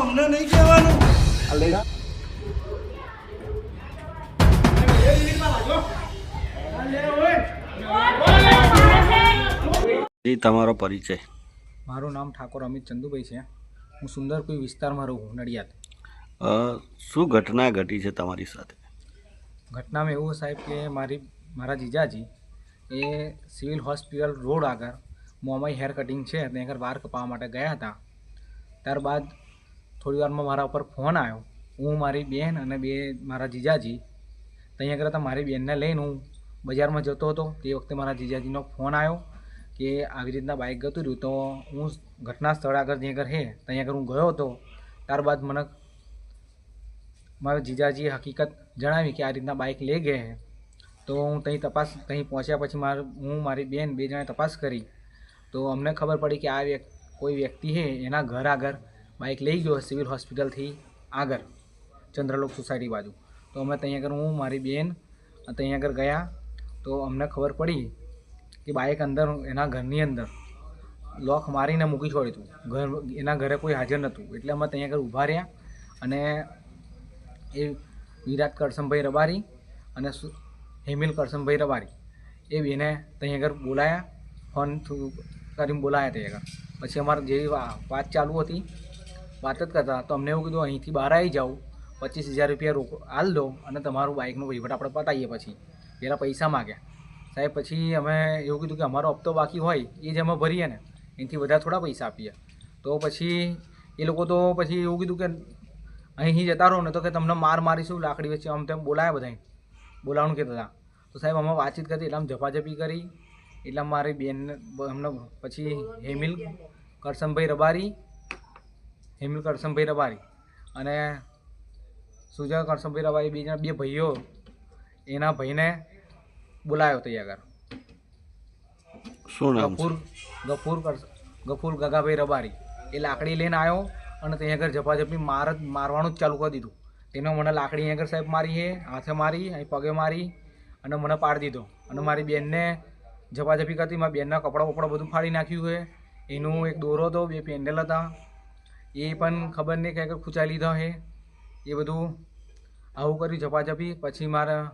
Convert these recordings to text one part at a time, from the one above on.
અમને નહીં કહેવાનું જી તમારો પરિચય. મારું નામ ઠાકોર અમિત ચંદુભાઈ છે. હું સુંદરપુર વિસ્તારમાં રહું છું, નડિયાદ. શું ઘટના ઘટી છે તમારી સાથે? ઘટનામાં એવું સાહેબ કે મારી મારા જીજાજી એ સિવિલ હોસ્પિટલ રોડ આગળ મોંમાં હેર કટિંગ છે. ત્યાં આગળ વાળ કપાવવા માટે ગયા હતા. ત્યારબાદ થોડી વારમાં મારા ઉપર ફોન આવ્યો. હું, મારી બેન અને બે મારા જીજાજી. ત્યાં આગળ હતા મારી બેનને લઈને હું બજારમાં જતો હતો. તે વખતે મારા જીજાજીનો ફોન આવ્યો કે આવી રીતના બાઇક ગતું રહ્યું. તો હું ઘટના સ્થળ આગળ જ્યાં આગળ હે. ત્યાં આગળ હું ગયો હતો. ત્યારબાદ મને મારા જીજાજીએ હકીકત જણાવી કે આ રીતના બાઇક લઈ ગયા તો હું ત્યાં તપાસ ત્યાં પહોંચ્યા પછી માર, હું, મારી બેન બે જણાએ તપાસ કરી. તો અમને ખબર પડી કે આ વ્યક્તિ કોઈ વ્યક્તિ છે એના ઘર આગળ બાઇક લઈ ગયો સિવિલ હોસ્પિટલથી આગળ, ચંદ્રલોક સોસાયટી બાજુ. તો અમે ત્યાં આગળ, હું, મારી બેન ત્યાં આગળ ગયા. તો અમને ખબર પડી કે બાઇક અંદર, એના ઘરની અંદર લોક મારીને મૂકી છોડ્યું હતું. ઘર, એના ઘરે કોઈ હાજર નહોતું. એટલે અમે ત્યાં આગળ ઊભા રહ્યા અને એ વિરાટ કરસમભાઈ રબારી અને હેમિલ કરસમભાઈ રબારી. એ બેને ત્યાં આગળ બોલાયા, ફોન થ્રુ કરીને બોલાયા ત્યાં પછી અમારે જે વાત ચાલુ હતી, વાત જ કરતા તો અમને એવું કીધું, અહીંથી બહાર આવી જાઓ, પચીસ હજાર રૂપિયા રોક હાલ દો અને તમારું બાઇકનું વહીવટ આપણે પતાવીએ પછી. પહેલાં પૈસા માગ્યા. સાહેબ, પછી અમે એવું કીધું કે અમારો હપ્તો બાકી હોય, એ જ અમે ભરીએ ને. એનાથી વધારે થોડા પૈસા આપીએ. તો પછી એ લોકો તો પછી એવું કીધું કે અહીંથી જતા રહો ને તો કે તમને માર મારીશું, લાકડી વચ્ચે આમ તેમ બોલાયા બધા બોલાવવાનું કહેતા હતા. તો સાહેબ અમે વાતચીત કરી એટલે આમ ઝપાઝપી કરી. એટલે મારી બેન અમને પછી હેમિલ કરસમભાઈ રબારી હેમિલ કરસમભાઈ રબારી અને સુજા કરસમભાઈ રબારી બે જણા બે ભાઈઓ એના ભાઈને બોલાયો તઈ આગળ શું નામ છે? ગફૂર ગફૂર ગફૂર ગગાભાઈ રબારી. એ લાકડી લઈને આવ્યો અને ત્યાં આગળ ઝપાઝપી માર મારવાનું જ ચાલુ કરી દીધું. તેને મને લાકડી આગળ સાહેબ મારી છે હાથે મારી અહીં પગે મારી. અને મને પાડી દીધો. અને મારી બેનને ઝપાઝપી કરતી, મારી બેનના કપડાં બપડા બધું ફાડી નાખ્યું છે. એનું એક દોરો હતો, બે પેન્ડલ હતા. એ પણ ખબર નહીં કે આગળ ખૂંચાઈ લીધો છે. એ બધું આવું કર્યું ઝપાઝપી. પછી મારા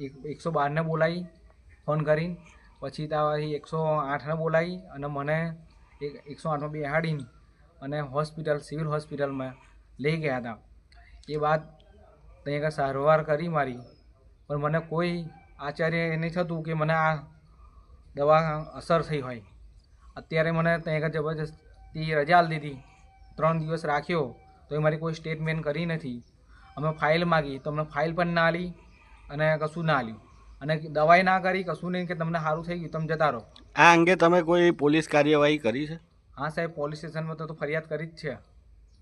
એક, એકસો બારને બોલાવી, ફોન કરીને. પછી ત્યાંથી એકસો આઠને બોલાવી અને મને એક, એકસો આઠમાં બેહાડીને અને હોસ્પિટલ, સિવિલ હોસ્પિટલમાં લઈ ગયા હતા. એ બાદ ત્યાં સારવાર કરી મારી. પણ મને કોઈ આચાર્ય એ નહીં થતું કે મને આ દવા અસર થઈ હોય. અત્યારે મને ત્યાં જબરજસ્તી રજા દીધી ત્રણ દિવસ રાખ્યો તો એ મારી કોઈ સ્ટેટમેન્ટ કરી નથી. અમે ફાઇલ માગી તો અમને ફાઇલ પણ ના આલી અને કશું ના આલ્યું. અને દવાઈ ના કરી કશું નહીં કે તમને સારું થઈ ગયું તમે જતા રહો. આ અંગે તમે કોઈ પોલીસ કાર્યવાહી કરી છે? હા સાહેબ પોલીસ સ્ટેશનમાં તો તો ફરિયાદ કરી જ છે.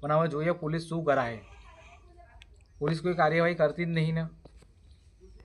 પણ હવે જોઈએ પોલીસ શું કરાય. પોલીસ કોઈ કાર્યવાહી કરતી જ નહીં ને.